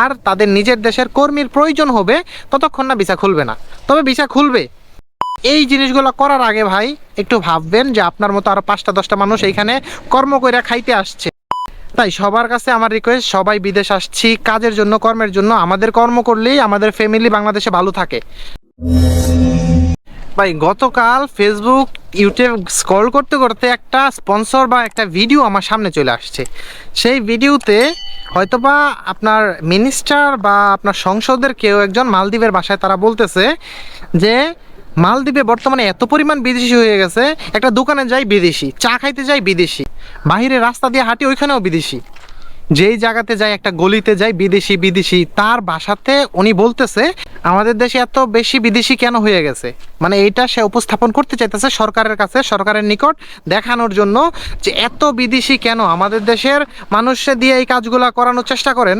আর তাদের নিজের দেশের কর্মীর প্রয়োজন হবে, ততক্ষণ না ভিসা খুলবে না। তবে ভিসা খুলবে। এই জিনিসগুলো করার আগে ভাই, একটু ভাববেন যে আপনার মতো আরও পাঁচটা, দশটা মানুষ এইখানে কর্ম করে খাইতে আসছে। তাই সবার কাছে আমার রিকোয়েস্ট সবাই বিদেশ আসছি, কাজের জন্য, কর্মের জন্য। আমাদের কর্ম করলেই আমাদের ফ্যামিলি বাংলাদেশে ভালো থাকে। ভাই, গতকাল ফেসবুক ইউটিউব স্ক্রল করতে করতে একটা স্পন্সর বা একটা ভিডিও আমার সামনে চলে আসছে। সেই ভিডিওতে হয়তোবা আপনার মিনিস্টার বা আপনার সংসদের কেউ একজন মালদ্বীপের বাসায় তারা বলতেছে যে, মালদ্বীপে বর্তমানে এত পরিমাণ বিদেশি হয়ে গেছে, একটা দোকানে যাই বিদেশি, চা খাইতে যাই বিদেশি, বাহিরে রাস্তা দিয়ে হাঁটি ওইখানেও বিদেশি। যেই জায়গাতে যায় একটা গলিতে যায় বিদেশি বিদেশি, তার বাসাতে উনি বলতেছে, আমাদের দেশে এত বেশি বিদেশি কেন হয়ে গেছে? মানে এইটা সে উপস্থাপন করতে চাইতেছে সরকারের কাছে, সরকারের নিকট দেখানোর জন্য যে এত বিদেশি কেন আমাদের দেশের মানুষে দিয়ে এই কাজগুলা করানোর চেষ্টা করেন?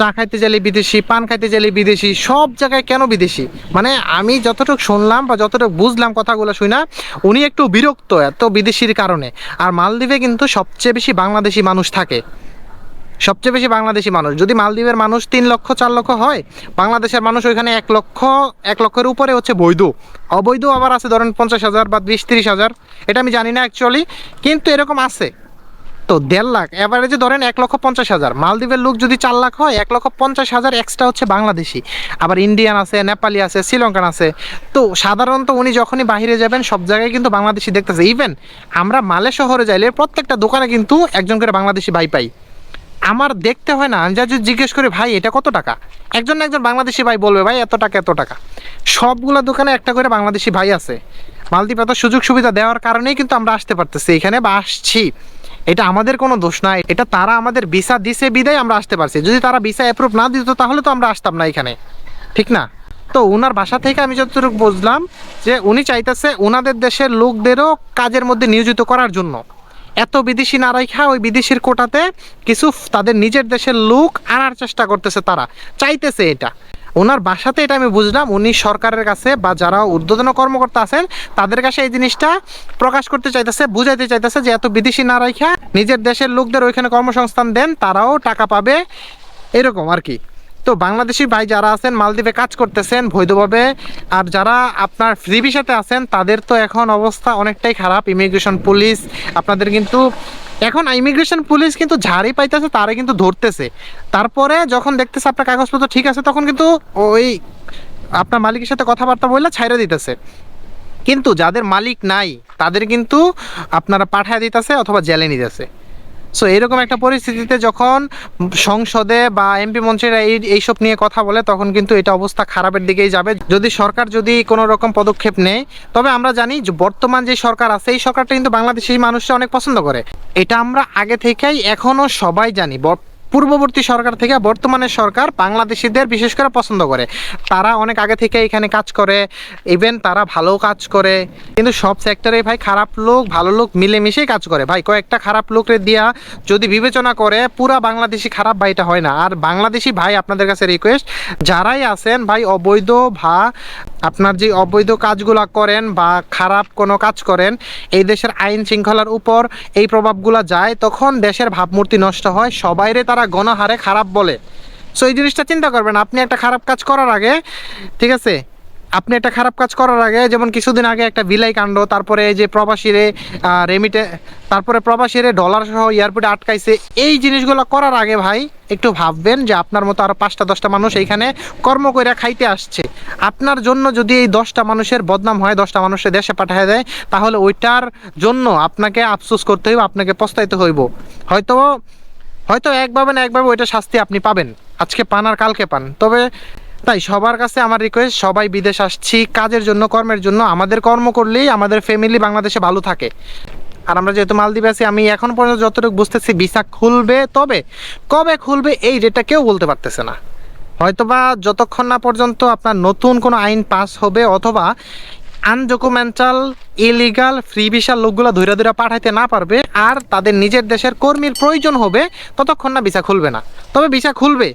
চা খাইতে গেলে বিদেশি, পান খাইতে গেলে বিদেশি, সব জায়গায় কেন বিদেশি? মানে আমি যতটুকু শুনলাম বা যতটুকু বুঝলাম কথাগুলো শুই না, উনি একটু বিরক্ত এত বিদেশির কারণে। আর মালদ্বীপে কিন্তু সবচেয়ে বেশি বাংলাদেশি মানুষ থাকে। সবচেয়ে বেশি বাংলাদেশি মানুষ। যদি মালদ্বীপের মানুষ তিন লক্ষ, চার লক্ষ হয়, বাংলাদেশের মানুষ ওইখানে এক লক্ষ, এক লক্ষের উপরে হচ্ছে বৈধ। অবৈধ আবার আছে ধরেন পঞ্চাশ হাজার বা বিশ, তিরিশ হাজার। এটা আমি জানি না অ্যাকচুয়ালি কিন্তু এরকম আছে। তো দেড় লাখ। অ্যাভারেজে ধরেন এক লক্ষ পঞ্চাশ হাজার। মালদ্বীপের লোক যদি চার লাখ হয়, এক লক্ষ পঞ্চাশ হাজার এক্সট্রা হচ্ছে বাংলাদেশি। আবার ইন্ডিয়ান আছে নেপালি আছে শ্রীলঙ্কান আছে। তো সাধারণত উনি যখনই বাইরে যাবেন, সব জায়গায় কিন্তু বাংলাদেশি দেখতেছে। ইভেন আমরা মালে শহরে যাইলে প্রত্যেকটা দোকানে কিন্তু একজন করে বাংলাদেশি ভাই পাই। আমার দেখতে হয় না আমি যা যদি জিজ্ঞেস করি, ভাই, এটা কত টাকা? একজন না একজন বাংলাদেশি ভাই বলবে, ভাই, এত টাকা এত টাকা। সবগুলো দোকানে একটা করে বাংলাদেশি ভাই আছে। মালদ্বীপ এত সুযোগ সুবিধা দেওয়ার কারণেই কিন্তু আমরা আসতে পারতেছি এখানে বা আসছি। এটা আমাদের কোনো দোষ নাই। এটা তারা আমাদের ভিসা দিছে, বিদায় আমরা আসতে পারছি। যদি তারা ভিসা অ্যাপ্রুভ না দিত, তাহলে তো আমরা আসতাম না এখানে। ঠিক না? তো ওনার বাসা থেকে আমি যতটুকু বুঝলাম যে উনি চাইতেছে ওনাদের দেশের লোকদেরও কাজের মধ্যে নিয়োজিত করার জন্য। এত বিদেশি না রাইখা ওই বিদেশির কোটাতে কিছু তাদের নিজের দেশের লোক আনার চেষ্টা করতেছে তারা। চাইতেছে এটা। ওনার বাসাতে এটা আমি বুঝলাম, উনি সরকারের কাছে বা যারা ঊর্ধ্বতন কর্মকর্তা আছেন, তাদের কাছে এই জিনিসটা প্রকাশ করতে চাইতেছে, বুঝাইতে চাইতেছে যে এত বিদেশি না রাইখা নিজের দেশের লোকদের ওইখানে কর্মসংস্থান দেন, তারাও টাকা পাবে, এরকম আর কি। তো বাংলাদেশি ভাই যারা আছেন, মালদ্বীপে কাজ করতেছেন বৈধভাবে, আর যারা আপনার ফ্রি ভিসাতে আছেন, তাদের তো এখন অবস্থা অনেকটাই খারাপ, ইমিগ্রেশন, পুলিশ, আপনাদের কিন্তু এখন ইমিগ্রেশন পুলিশ কিন্তু ঝাড়ি পাইতেছে, তারে কিন্তু ধরতেছে। তারপরে যখন দেখতেছে আপনার কাগজপত্র ঠিক আছে, তখন কিন্তু ওই আপনার মালিকের সাথে কথাবার্তা বললে ছাইরে দিতেছে। কিন্তু যাদের মালিক নাই, তাদের কিন্তু আপনারা পাঠায় দিতেছে অথবা জেলে নিতেছে। সো এরকম একটা পরিস্থিতিতে যখন সংসদে বা এমপি মন্ত্রীরা এই, এইসব নিয়ে কথা বলে, তখন কিন্তু এটা অবস্থা খারাপের দিকেই যাবে। যদি সরকার যদি কোনো রকম পদক্ষেপ নেয়, তবে আমরা জানি বর্তমান যে সরকার আছে, এই সরকারটা কিন্তু বাংলাদেশের মানুষরা অনেক পছন্দ করে। এটা আমরা আগে থেকেই এখনও সবাই জানি পূর্ববর্তী সরকার থেকে বর্তমানের সরকার বাংলাদেশিদের বিশেষ করে পছন্দ করে। তারা অনেক আগে থেকে এখানে কাজ করে ইভেন তারা ভালো কাজ করে। কিন্তু সব সেক্টরে ভাই খারাপ লোক, ভালো লোক মিলেমিশেই কাজ করে। ভাই, কয়েকটা খারাপ লোকরে দিয়া যদি বিবেচনা করে, পুরা বাংলাদেশি খারাপ ভাইটা হয় না। আর বাংলাদেশি ভাই আপনাদের কাছে রিকোয়েস্ট যারাই আছেন ভাই, অবৈধ ভা আপনার যে অবৈধ কাজগুলো করেন বা খারাপ কোনো কাজ করেন, এই দেশের আইন শৃঙ্খলার উপর এই প্রভাবগুলো যায়, তখন দেশের ভাবমূর্তি নষ্ট হয়। সবাইরে তারা গণহারে খারাপ বলে। সো এই জিনিসটা চিন্তা করবেন, আপনি একটা খারাপ কাজ করার আগে, ঠিক আছে? আপনি একটা খারাপ কাজ করার আগে, যেমন কিছুদিন আগে একটা বিলাই কাণ্ড, তারপরে যে প্রবাসীরে রেমিটে তারপরে প্রবাসীরে ডলার সহ এয়ারপোর্টে আটকাইছে, এই জিনিসগুলো করার আগে ভাই, একটু ভাববেন যে আপনার মতো আরও পাঁচটা, দশটা মানুষ এইখানে কর্ম কইরা খাইতে আসছে। আপনার জন্য যদি এই দশটা মানুষের বদনাম হয়, দশটা মানুষের দেশে পাঠিয়ে দেয়, তাহলে ওইটার জন্য আপনাকে আফসোস করতে হইব, আপনাকে পস্তাইতে হইব। হয়তো হয়তো একভাবে না একভাবে ওইটা শাস্তি আপনি পাবেন। আজকে পান আর কালকে পান। তবে তাই সবার কাছে আমার রিকোয়েস্ট সবাই বিদেশ আসছি, কাজের জন্য, কর্মের জন্য। আমাদের কর্ম করলেই আমাদের ফ্যামিলি বাংলাদেশে ভালো থাকে। আর আমরা যেহেতু মালদ্বীপে আছি, আমি এখন পর্যন্ত যতটুকু বুঝতেছি, ভিসা খুলবে তবে, কবে খুলবে এই ডেটটা কেউ বলতে পারতেছে না। হয়তোবা যতক্ষণ না পর্যন্ত আপনার নতুন কোনো আইন পাস হবে, অথবা আনডকুমেন্টাল ইলিগাল ফ্রি ভিসার লোকগুলো ধৈরা ধৈরা পাঠাইতে না পারবে আর তাদের নিজের দেশের কর্মীর প্রয়োজন হবে, ততক্ষণ না ভিসা খুলবে না। তবে ভিসা খুলবে।